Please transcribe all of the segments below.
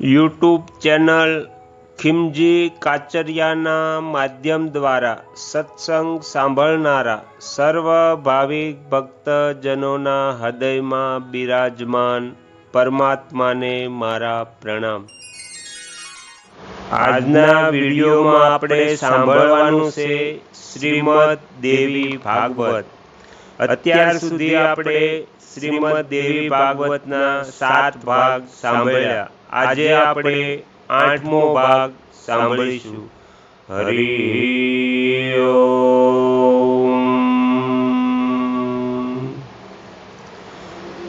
YouTube channel ખિમજી કાચરિયાના માધ્યમ દ્વારા સત્સંગ સાંભળનારા સર્વ ભાવિક ભક્તજનોના હૃદયમાં બિરાજમાન પરમાત્માને મારા પ્રણામ. આજના વિડીયોમાં આપણે સાંભળવાનું છે શ્રીમદ દેવી ભાગવત. અત્યાર સુધી આપણે શ્રીમદ દેવી ભાગવતના સાત ભાગ સાંભળ્યા. આજે આપણે આઠમો ભાગ સાંભળીશું. હરિ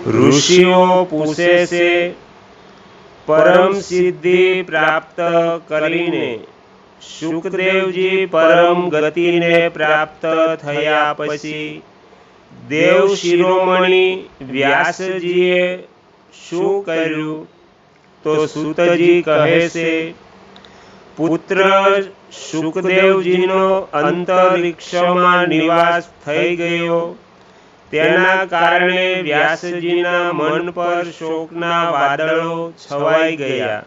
ઋષિઓ પૂછે છે, પરમ સિદ્ધિ પ્રાપ્ત કરીને શુકદેવજી પરમ ગતિને પ્રાપ્ત થયા પછી દેવ શિરોમણી વ્યાસજીએ શું કર્યું? તો સુતજી કહે છે, પુત્ર સુખદેવજીનો અંતરિક્ષમાં નિવાસ થઈ ગયો. તેના કારણે વ્યાસજીના મન પર શોકના વાદળો છવાઈ ગયા.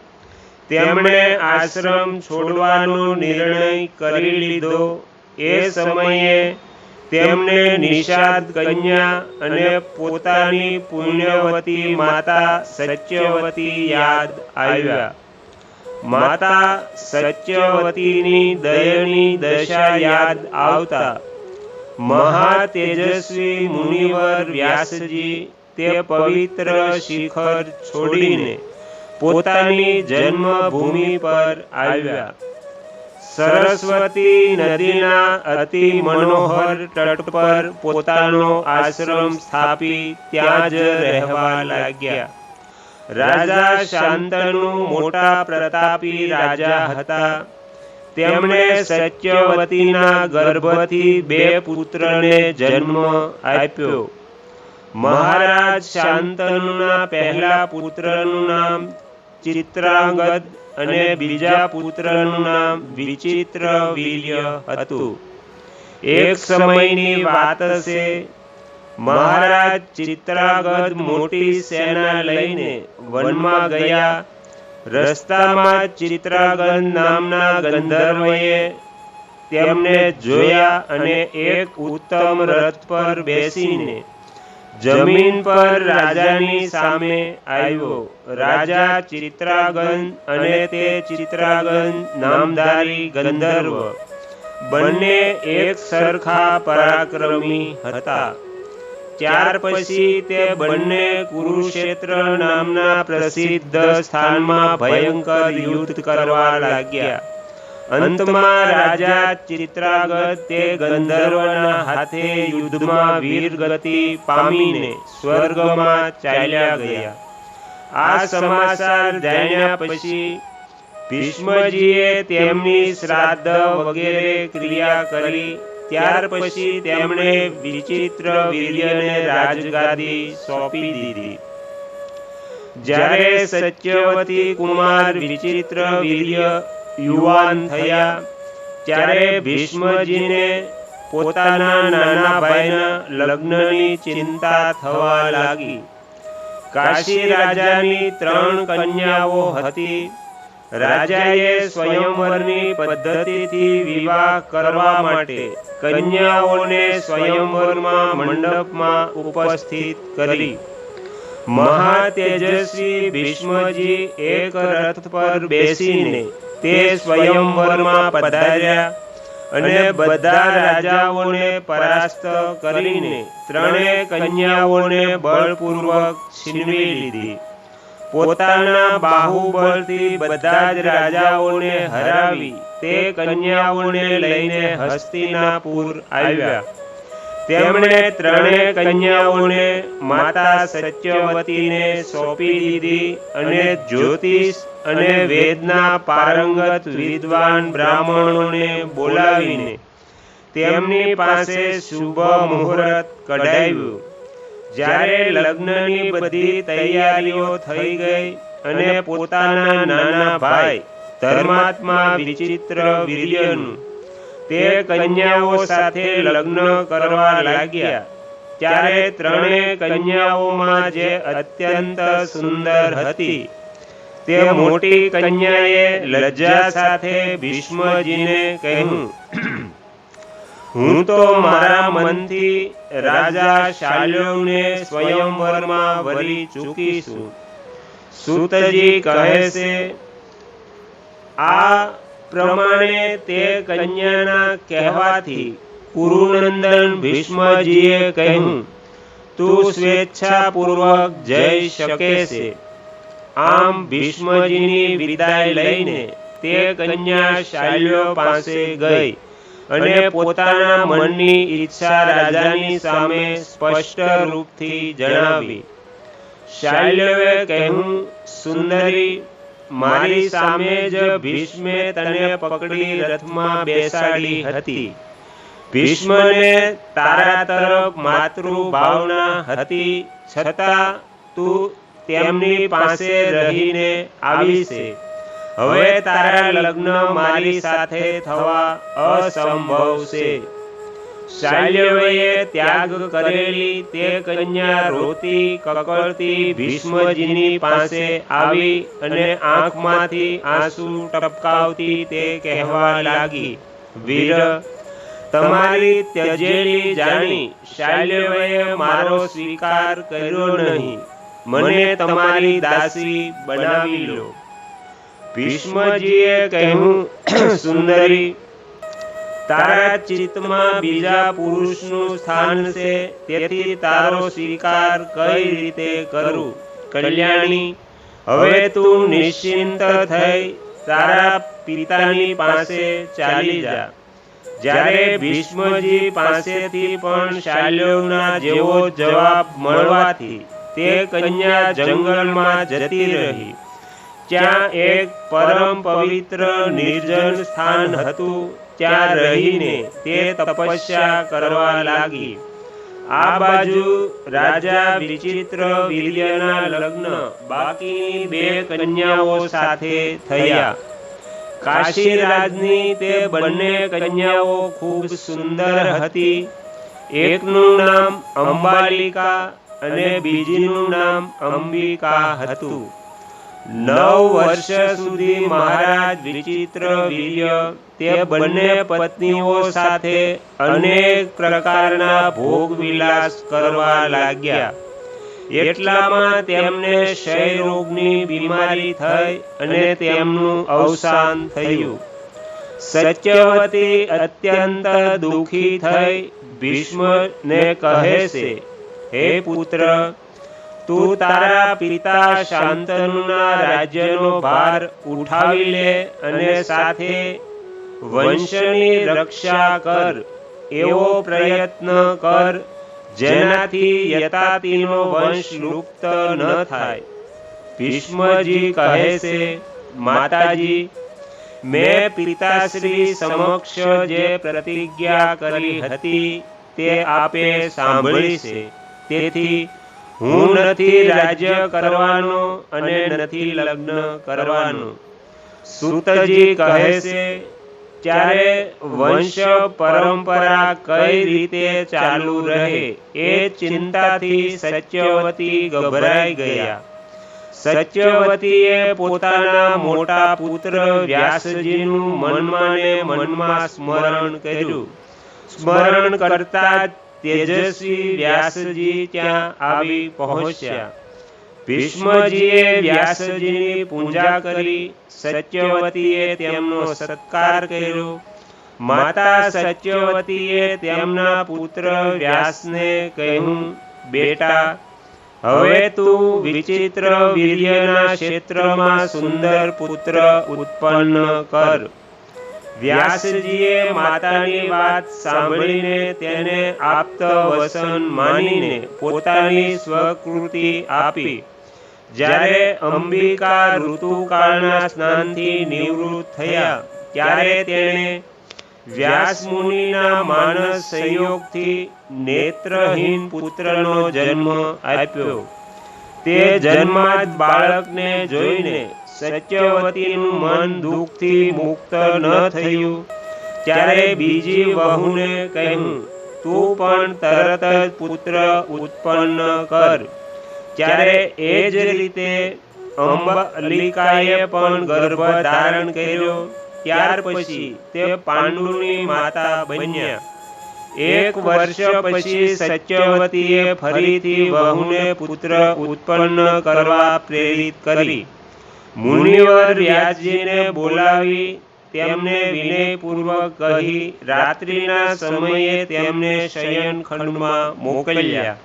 તેમણે આશ્રમ છોડવાનો નિર્ણય કરી લીધો. એ સમયે તેમને નિષાદ કન્યા અને પોતાની પુણ્યવતી માતા સત્યવતી યાદ આવ્યા. માતા સત્યવતીની દયની દશા યાદ આવતા. મહા તેજસ્વી મુનિવર વ્યાસજી તે પવિત્ર શિખર છોડીને પોતાની જન્મભૂમિ પર આવ્યા. સરસ્વતી નદીના અતિ મનોહર તટ પર પોતાનો આશ્રમ સ્થાપી ત્યાં જ રહેવા લાગ્યા. રાજા શાંતનુ મોટા પ્રતાપી રાજા હતા. તેમણે સત્યવતીના ગર્ભથી બે પુત્રને જન્મ આપ્યો. મહારાજ શાંતનુના પહેલા પુત્રનું નામ ચિત્રાંગદ અને બીજા પુત્રનું નામ વિચિત્ર વીર્ય હતું. એક સમયની વાત છે મહારાજ ચિત્રાગત મોટી સેના લઈને વનમાં ગયા. રસ્તામાં ચિત્રાગદ નામના ગંધર્વએ તેમને જોયા અને એક ઉત્તમ રથ પર બેસીને જમીન પર રાજાની સામે આવ્યો. રાજા ચિત્રાગન અને તે ચિત્રાગન નામધારી ગંધર્વ. બંને એક સરખા પરાક્રમી હતા. ત્યાર પછી તે બંને કુરુક્ષેત્ર નામના પ્રસિદ્ધ સ્થાનમાં ભયંકર યુદ્ધ કરવા લાગ્યા. અંતમાં રાજા ચિત્રાગત ગંધર્વના હાથે યુદ્ધમાં વીર ગતિ પામીને સ્વર્ગમાં ચાલ્યા ગયા. આ સમાચાર જાણ્યા પછી ભીષ્મજીએ તેમની શ્રાદ્ધ વગેરે ક્રિયા કરી, ત્યાર પછી તેમણે વિચિત્ર વીર્યને રાજગાદી સોંપી દીધી. જ્યારે સત્યવતી કુમાર વિચિત્ર વીર્ય યુવાન થયા. ત્યારે ભીષ્મજીને પોતાના નાના ભાઈના લગ્નની ચિંતા થવા લાગી. કાશી રાજાની ત્રણ કન્યાઓ હતી. રાજાએ સ્વયંવરની પદ્ધતિથી વિવાહ કરવા માટે કન્યાઓને સ્વયંવરમાં મંડપમાં ઉપસ્થિત કરી. મહા તેજસ્વી ભીષ્મજી એક રથ પર બેસીને તે સ્વયંવરમાં પધાર્યા અને બધા રાજાઓને પરાસ્ત કરીને ત્રણેય કન્યાઓને બળપૂર્વક છીનવી લીધી. પોતાના બાહુબળથી બધા જ રાજાઓને હરાવી તે કન્યાઓને લઈને હસ્તિનાપુર આવ્યા. તેમણે ત્રણે કન્યાઓને માતા સત્યવતીને સોંપી દીધી અને જ્યોતિષ અને વેદના પારંગત વિદ્વાન બ્રાહ્મણોને બોલાવીને તેમની પાસે શુભ મુહૂર્ત કઢાવ્યું. જ્યારે લગ્નની બધી તૈયારીઓ થઈ ગઈ અને પોતાના નાના ભાઈ ધર્માત્મા વિચિત્ર વીર્યનું તે કન્યાઓ સાથે લગ્ન કરવા લાગ્યા. ત્યારે ત્રણેય કન્યાઓમાં જે અત્યંત સુંદર હતી, તે મોટી કન્યાએ લજ્જા સાથે ભીષ્મજીને કહ્યું, હું તો મારા મનથી રાજા શાલ્યોને સ્વયંવરમાં વરી ચૂકી છું સૂતજી કહે છે, આ પ્રમાણે તે કન્યાના કહેવાથી કુરુનંદન ભીષ્મજીએ કહ્યું, તું સ્વેચ્છાપૂર્વક જઈ શકે છે. આમ ભીષ્મજીની વિદાય લઈને તે કન્યા શાલ્યો પાસે ગઈ અને પોતાના મનની ઈચ્છા રાજાની સામે સ્પષ્ટ રૂપથી જણાવી. શાલ્યવે કહ્યું, સુંદરી મારી સામે જ ભીષ્મે તને પકડી રથમાં બેસાડી હતી. ભીષ્મને તારા તરફ માતૃ ભાવના હતી, છતાં તું તેમની પાસે રહીને આવી છે હવે તારા લગ્ન મારી સાથે થવા અસંભવ છે. શાલ્યએ ત્યાગ કરેલી તે કન્યા રોતી કકળતી ભીષ્મજીની પાસે આવી અને આંખમાંથી આંસુ ટપકાવતી તે કહેવા લાગી, વીર, તમારી ત્યજેલી જાણી શાલ્યવયે મારો સ્વીકાર કર્યો નહીં. મને તમારી દાસી બનાવી લો. ભીષ્મજીએ કહ્યું, સુંદરી તારા ચિત્તમાં બીજા પુરુષનું સ્થાન છે, તેથી તારો સ્વીકાર કઈ રીતે કરું? કલ્યાણી, હવે તું નિશ્ચિંત થઈ, તારા પિતાની પાસે ચાલી જા. જ્યારે ભીષ્મજી પાસેથી પણ શાલ્યોના જેવો જવાબ મળવાથી તે કન્યા જંગલમાં જતી રહી. ત્યાં એક પરમ પવિત્ર નિર્જન સ્થાન હતું ત્યાં રહીને તે તપસ્યા કરવા લાગી. આ બાજુ રાજા વિચિત્ર વીર્યના લગ્ન બાકીની બે કન્યાઓ સાથે થયા. કાશીરાજની તે બંને કન્યાઓ ખૂબ સુંદર હતી. એકનું નામ અંબાલિકા અને બીજીનું નામ અંબિકા હતું. નવ વર્ષ સુધી મહારાજ વિચિત્ર વીર્ય તે બંને પત્નીઓ સાથે અનેક પ્રકારના ભોગ વિલાસ કરવા લાગ્યા. એટલામાં તેમને ક્ષય રોગની બીમારી થઈ અને તેમનું અવસાન થયું. સત્યવતી અત્યંત દુઃખી થઈ ભીષ્મને કહે છે, હે પુત્ર તું તારા પિતા શાંતનુના રાજ્યનો ભાર ઉઠાવી લે અને સાથે વંશની રક્ષા કર, એવો પ્રયત્ન કર, જેનાથી યતાતિનો વંશ લુપ્ત ન થાય. ભીષ્મજી કહે છે, માતાજી, મેં પિતાશ્રી સમક્ષ જે પ્રતિજ્ઞા કરી હતી તે આપે સાંભળી છે. તેથી હું નથી રાજ્ય કરવાનો અને નથી લગ્ન કરવાનો. સુતજી કહે છે ત્યારે વંશ પરંપરા કઈ રીતે ચાલુ રહે? એ ચિંતાથી સત્યવતી ગભરાઈ ગયા. સત્યવતીએ પોતાના મોટા પુત્ર વ્યાસજીનું મનમાં ને મનમાં સ્મરણ કર્યું. સ્મરણ કરતા તેજસ્વી વ્યાસજી ત્યાં આવી પહોંચ્યા. ભીષ્મજીએ વ્યાસજીની પૂજા કરી, સત્યવતીએ તેમનો સત્કાર કર્યો. માતા સત્યવતીએ તેમના પુત્ર વ્યાસને કહ્યું, બેટા, હવે તું વિચિત્ર વીર્યના ક્ષેત્રમાં સુંદર પુત્ર ઉત્પન્ન કર. વ્યાસજીએ માતાની વાત સાંભળીને તેને આપત વસન માનીને પોતાની સ્વકૃતિ આપી. જ્યારે અંબિકા ઋતુકાળના સ્નાનથી નિવૃત્ત થયા, ત્યારે તેણે વ્યાસ મુનિના માનસ સંયોગથી નેત્રહીન પુત્રનો જન્મ આપ્યો. તે જન્માત બાળકને જોઈને સત્યવતીનું મન દુઃખથી મુક્ત ન થયું. ત્યારે બીજી વહુને કહ્યું, તું પણ તરત જ પુત્ર ઉત્પન્ન કર. ત્યારે એ જ રીતે અંબલિકાએ પણ ગર્ભ ધારણ કર્યો. ત્યાર પછી તે પાંડુની માતા બન્યા. એક વર્ષ પછી સત્યવતીએ ફરીથી વહુને પુત્ર ઉત્પન્ન કરવા પ્રેરિત કરી. મુનિવર વ્યાસજીને બોલાવી તેમને વિનયપૂર્વક કહી રાત્રિના સમયે તેમને શયનખંડમાં મોકલ્યા.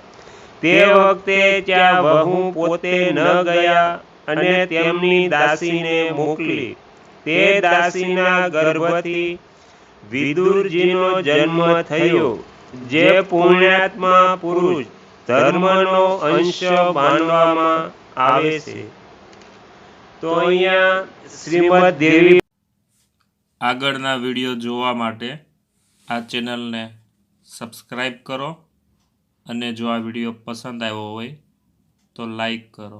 તે વખતે ત્યાં વહુ પોતે ન ગયા અને તેમની દાસીને મોકલી. તે દાસીના ગર્ભથી વિદુરજીનો જન્મ થયો, જે પુણ્યાત્મા પુરુષ ધર્મનો અંશ માનવામાં આવે છે. તો અહીંયા શ્રીમદ દેવી આગળના વીડિયો જોવા માટે આ ચેનલને સબસ્ક્રાઈબ કરો અને જો આ વીડિયો પસંદ આવ્યો હોય તો લાઈક કરો.